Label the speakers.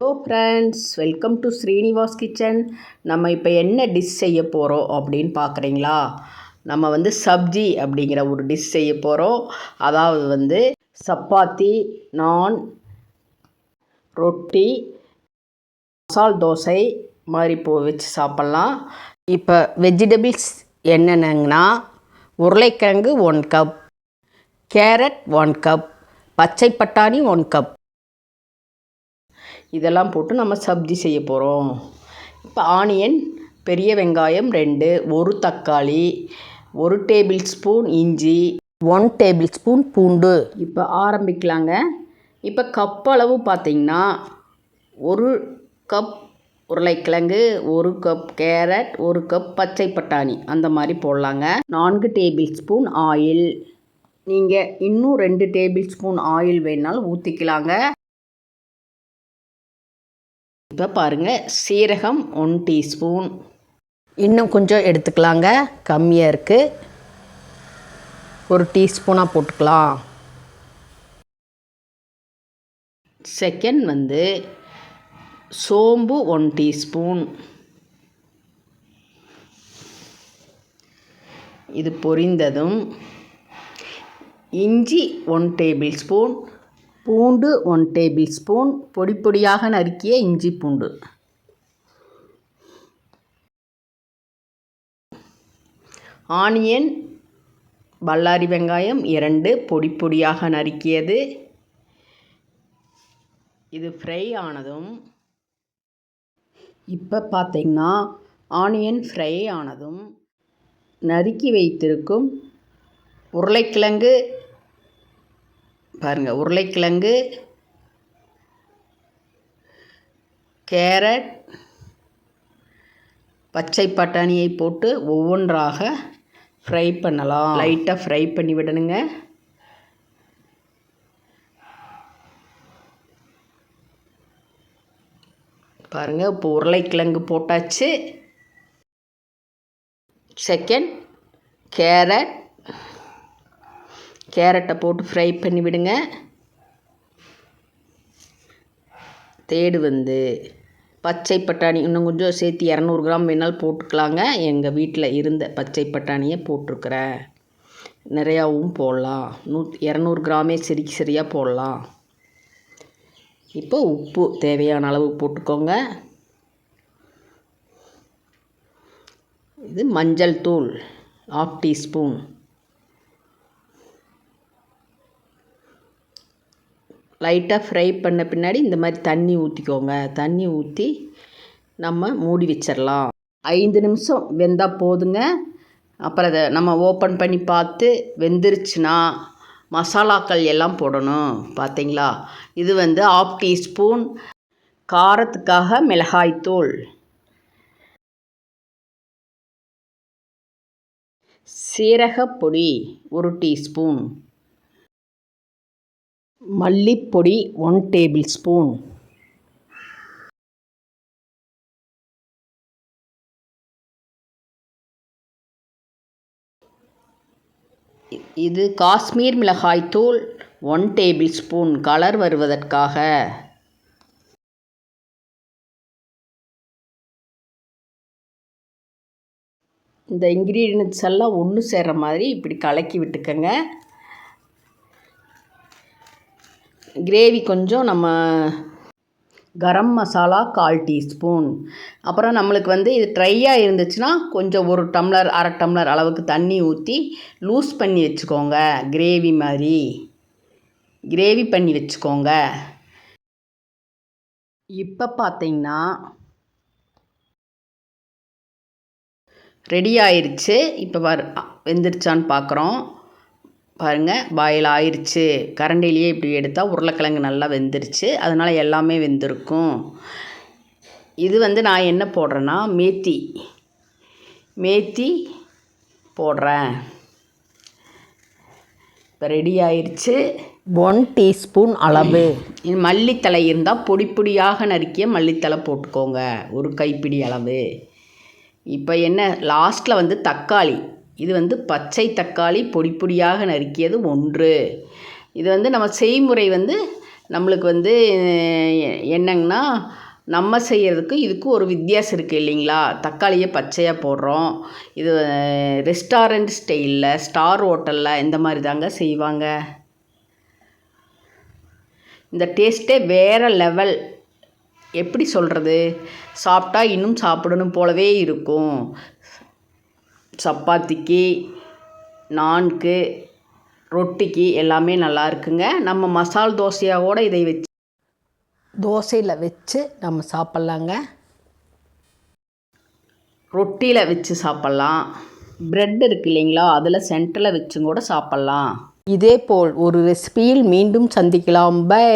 Speaker 1: Hello friends welcome to Srinivas kitchen நம்ம இப்போ என்ன டிஷ் செய்ய போகிறோம் அப்படின்னு பார்க்குறீங்களா நம்ம வந்து சப்ஜி அப்படிங்கிற ஒரு டிஷ் செய்ய போகிறோம் அதாவது வந்து சப்பாத்தி நான் ரொட்டி மசால் தோசை மாதிரி போ வச்சு சாப்பிட்லாம். இப்போ வெஜிடபிள்ஸ் என்னென்னங்கன்னா உருளைக்கிழங்கு one cup carrot one cup பச்சை பட்டாணி ஒன் கப் இதெல்லாம் போட்டு நம்ம சப்ஜி செய்ய போகிறோம் இப்போ ஆனியன் பெரிய வெங்காயம் ரெண்டு ஒரு தக்காளி ஒரு டேபிள் ஸ்பூன் இஞ்சி ஒன் டேபிள் ஸ்பூன் பூண்டு. இப்போ ஆரம்பிக்கலாங்க. இப்போ கப் அளவு பார்த்திங்கன்னா ஒரு கப் உருளைக்கிழங்கு ஒரு கப் கேரட் ஒரு கப் பச்சை பட்டாணி அந்த மாதிரி போடலாங்க. நான்கு டேபிள் ஸ்பூன் ஆயில். நீங்கள் இன்னும் ரெண்டு டேபிள் ஸ்பூன் ஆயில் வேணாலும் ஊற்றிக்கலாங்க இப்போ பாருங்கள் சீரகம் ஒன் டீஸ்பூன் இன்னும் கொஞ்சம் எடுத்துக்கலாங்க. கம்மியாக இருக்குது ஒரு டீஸ்பூனாக போட்டுக்கலாம். செகண்ட் வந்து சோம்பு ஒன் டீஸ்பூன் இது பொரிந்ததும் இஞ்சி ஒன் டேபிள் ஸ்பூன் பூண்டு ஒன் டேபிள் ஸ்பூன் பொடி பொடியாக நறுக்கிய இஞ்சி பூண்டு. ஆனியன் பல்லாரி வெங்காயம் இரண்டு. பொடி பொடியாக நறுக்கியது. இது ஃப்ரை ஆனதும் இப்போ பார்த்திங்கன்னா ஆனியன் ஃப்ரை ஆனதும் நறுக்கி வைத்திருக்கும் உருளைக்கிழங்கு பாருங்கள் உருளைக்கிழங்கு கேரட் பச்சை பட்டாணியை போட்டு ஒவ்வொன்றாக ஃப்ரை பண்ணலாம். லைட்டாக ஃப்ரை பண்ணி விடணுங்க. பாருங்கள் இப்போ உருளைக்கிழங்கு போட்டாச்சு. செகண்ட் கேரட் கேரட்டை போட்டு ஃப்ரை பண்ணி விடுங்க. தேடு வந்து பச்சை பட்டாணி இன்னும் கொஞ்சம் சேர்த்து இரநூறு கிராம் வேணாலும் போட்டுக்கலாங்க. எங்கள் வீட்டில் இருந்த பச்சை பட்டாணியை போட்டிருக்கிறேன். நிறையாவும் போடலாம். நூ இரநூறு கிராமே சரி சரியாக போடலாம். இப்போ உப்பு தேவையான அளவு போட்டுக்கோங்க. இது மஞ்சள் தூள் ஆஃப் டீஸ்பூன். லைட்டாக ஃப்ரை பண்ண பின்னாடி இந்த மாதிரி தண்ணி ஊற்றிக்கோங்க தண்ணி ஊற்றி நம்ம மூடி வச்சிடலாம் ஐந்து நிமிஷம் வெந்தால் போதுங்க. அப்புறம் அதை நம்ம ஓப்பன் பண்ணி பார்த்து வெந்துருச்சுன்னா மசாலாக்கள் எல்லாம் போடணும். பார்த்தீங்களா இது வந்து ஆஃப் டீஸ்பூன் காரத்துக்காக மிளகாய்த்தூள் சீரகப்பொடி ஒரு டீஸ்பூன் மல்லிப்பொடி ஒன் டேபிள் ஸ்பூன் இது காஷ்மீர் மிளகாய்த்தூள் ஒன் டேபிள் ஸ்பூன் கலர் வருவதற்காக. இந்த இன்க்ரீடியன்ட்ஸ் எல்லாம் ஒன்று சேர்கிற மாதிரி இப்படி கலக்கி விட்டுக்கங்க. கிரேவி கொஞ்சம் நம்ம கரம் மசாலா கால் டீஸ்பூன். அப்புறம் நம்மளுக்கு வந்து இது ட்ரையாக இருந்துச்சுன்னா கொஞ்சம் ஒரு டம்ளர் அரை டம்ளர் அளவுக்கு தண்ணி ஊற்றி லூஸ் பண்ணி வச்சுக்கோங்க கிரேவி மாதிரி. கிரேவி பண்ணி வச்சுக்கோங்க. இப்போ பார்த்தீங்கன்னா ரெடி ஆயிடுச்சு இப்போ வர் வெந்துருச்சான்னு பார்க்குறோம் பாருங்கள் பாயில் ஆயிடுச்சு கரண்டிலேயே இப்படி எடுத்தால் உருளைக்கிழங்கு நல்லா வெந்துருச்சு. அதனால் எல்லாமே வெந்திருக்கும். இது வந்து நான் என்ன போடுறேன்னா மேத்தி. மேத்தி போடுறேன். இப்போ ரெடி ஆயிடுச்சு ஒன் டீஸ்பூன் அளவு. மல்லித்தலை இருந்தால் பொடி பொடியாக நறுக்கிய மல்லித்தலை போட்டுக்கோங்க. ஒரு கைப்பிடி அளவு. இப்போ என்ன லாஸ்ட்டில் வந்து தக்காளி. இது வந்து பச்சை தக்காளி பொடி பொடியாக நறுக்கியது ஒன்று. இது வந்து நம்ம செய்முறை வந்து நம்மளுக்கு வந்து என்னங்கன்னா நம்ம செய்கிறதுக்கு இதுக்கு ஒரு வித்தியாசம் இருக்குது இல்லைங்களா? தக்காளியை பச்சையாக போடுறோம். இது ரெஸ்டாரண்ட் ஸ்டைலில் ஸ்டார் ஹோட்டலில் இந்த மாதிரி தாங்க செய்வாங்க. இந்த டேஸ்ட்டே வேறு லெவல். எப்படி சொல்கிறது சாப்பிட்டா இன்னும் சாப்பிடணும் போலவே இருக்கும். சப்பாத்திக்கு நான்கு ரொட்டிக்கு எல்லாமே நல்லா இருக்குங்க. நம்ம மசால் தோசையாவோட இதை வச்சு தோசையில் வச்சு நம்ம சாப்பிட்லாங்க. ரொட்டியில் வச்சு சாப்பிட்லாம். ப்ரெட் இருக்கு இல்லைங்களா அதில் சென்டரில் வச்சும் கூட சாப்பிட்லாம். இதே போல் ஒரு ரெசிபியில் மீண்டும் சந்திக்கலாம். பை.